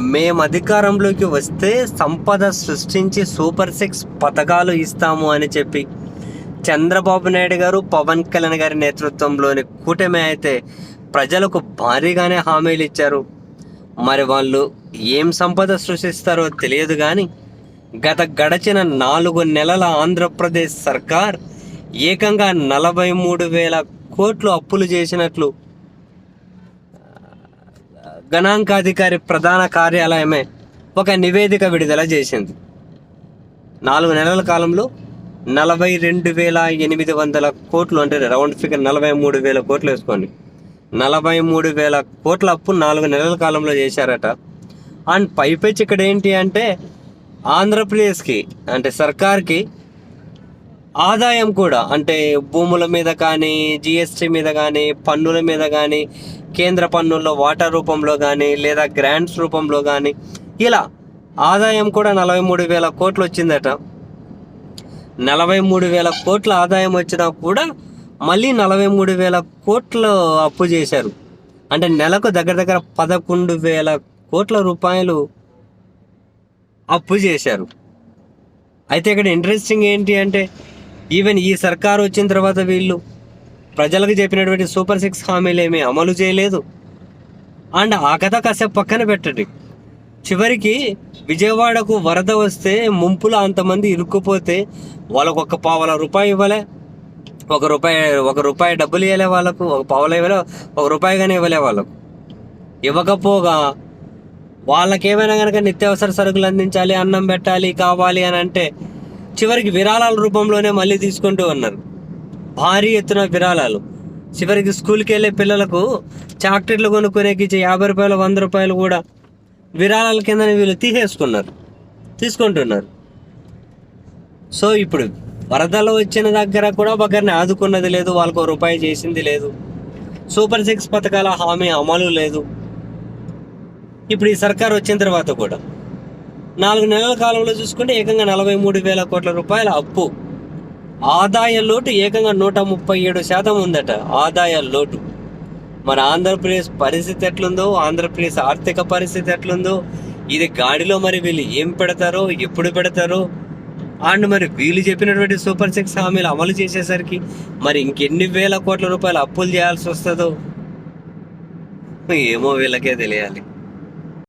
మేము అధికారంలోకి వస్తే సంపద సృష్టించి సూపర్ సిక్స్ పథకాలు ఇస్తాము అని చెప్పి చంద్రబాబు నాయుడు గారు పవన్ కళ్యాణ్ గారి నేతృత్వంలోని కూటమి అయితే ప్రజలకు భారీగానే హామీలు ఇచ్చారు. మరి వాళ్ళు ఏం సంపద సృష్టిస్తారో తెలియదు కానీ గత గడచిన నాలుగు నెలల ఆంధ్రప్రదేశ్ సర్కార్ ఏకంగా నలభై మూడు వేల కోట్లు అప్పులు చేసినట్లు గణాంకాధికారి ప్రధాన కార్యాలయమే ఒక నివేదిక విడుదల చేసింది. నాలుగు నెలల కాలంలో నలభై రెండు వేల ఎనిమిది వందల కోట్లు అంటే రౌండ్ ఫిగర్ నలభై మూడు వేల కోట్లు వేసుకోండి. నలభై మూడు వేల కోట్ల అప్పు నాలుగు నెలల కాలంలో చేశారట. అండ్ పైపెచ్చి ఇక్కడ ఏంటి అంటే ఆంధ్రప్రదేశ్కి అంటే సర్కార్కి ఆదాయం కూడా అంటే భూముల మీద కానీ జిఎస్టీ మీద కానీ పన్నుల మీద కానీ కేంద్ర పన్నుల్లో వాటా రూపంలో కానీ లేదా గ్రాంట్స్ రూపంలో కానీ ఇలా ఆదాయం కూడా నలభై మూడు వేల కోట్లు వచ్చిందట. నలభై మూడు వేల కోట్ల ఆదాయం వచ్చినా కూడా మళ్ళీ నలభై మూడు వేల కోట్లు అప్పు చేశారు. అంటే నెలకు దగ్గర దగ్గర పదకొండు వేల కోట్ల రూపాయలు అప్పు చేశారు. అయితే ఇక్కడ ఇంట్రెస్టింగ్ ఏంటి అంటే ఈవెన్ ఈ సర్కారు వచ్చిన తర్వాత వీళ్ళు ప్రజలకు చెప్పినటువంటి సూపర్ సిక్స్ హామీలు ఏమీ అమలు చేయలేదు. అండ్ ఆ కథ కాసేపు పక్కన పెట్టండి. చివరికి విజయవాడకు వరద వస్తే ముంపులో అంతమంది ఇరుక్కుపోతే వాళ్ళకు ఒక పావల రూపాయి ఇవ్వలే. ఒక రూపాయి ఒక రూపాయి డబ్బులు ఇవ్వలే వాళ్ళకు ఒక పావల ఇవ్వలే ఒక రూపాయి కానీ ఇవ్వలే వాళ్ళకు. ఇవ్వకపోగా వాళ్ళకేమైనా కనుక నిత్యావసర సరుకులు అందించాలి అన్నం పెట్టాలి కావాలి అని అంటే చివరికి విరాళాల రూపంలోనే మళ్ళీ తీసుకుంటూ ఉన్నారు. భారీ ఎత్తున విరాళాలు. చివరికి స్కూల్కి వెళ్ళే పిల్లలకు చాక్లెట్లు కొనుక్కునేకి ఇచ్చే యాభై రూపాయలు వంద రూపాయలు కూడా విరాళాల కింద వీళ్ళు తీసేసుకున్నారు. తీసుకుంటున్నారు. సో ఇప్పుడు వరదలు వచ్చిన దగ్గర కూడా ఒకరిని ఆదుకున్నది లేదు వాళ్ళకు రూపాయి చేసింది లేదు. సూపర్ సిక్స్ పథకాల హామీ అమలు లేదు. ఇప్పుడు ఈ సర్కార్ వచ్చిన తర్వాత కూడా నాలుగు నెలల కాలంలో చూసుకుంటే ఏకంగా నలభై మూడు వేల కోట్ల రూపాయల అప్పు. ఆదాయ లోటు ఏకంగా నూట ముప్పై ఏడు శాతం ఉందట ఆదాయ లోటు. మన ఆంధ్రప్రదేశ్ పరిస్థితి ఎట్లుందో ఆంధ్రప్రదేశ్ ఆర్థిక పరిస్థితి ఎట్లుందో ఇది గాడిలో మరి వీళ్ళు ఏం పెడతారో ఎప్పుడు పెడతారో అండ్ మరి వీళ్ళు చెప్పినటువంటి సూపర్ సిక్స్ హామీలు అమలు చేసేసరికి మరి ఇంకెన్ని వేల కోట్ల రూపాయలు అప్పులు చేయాల్సి వస్తుందో? ఏమో వీళ్ళకే తెలియాలి.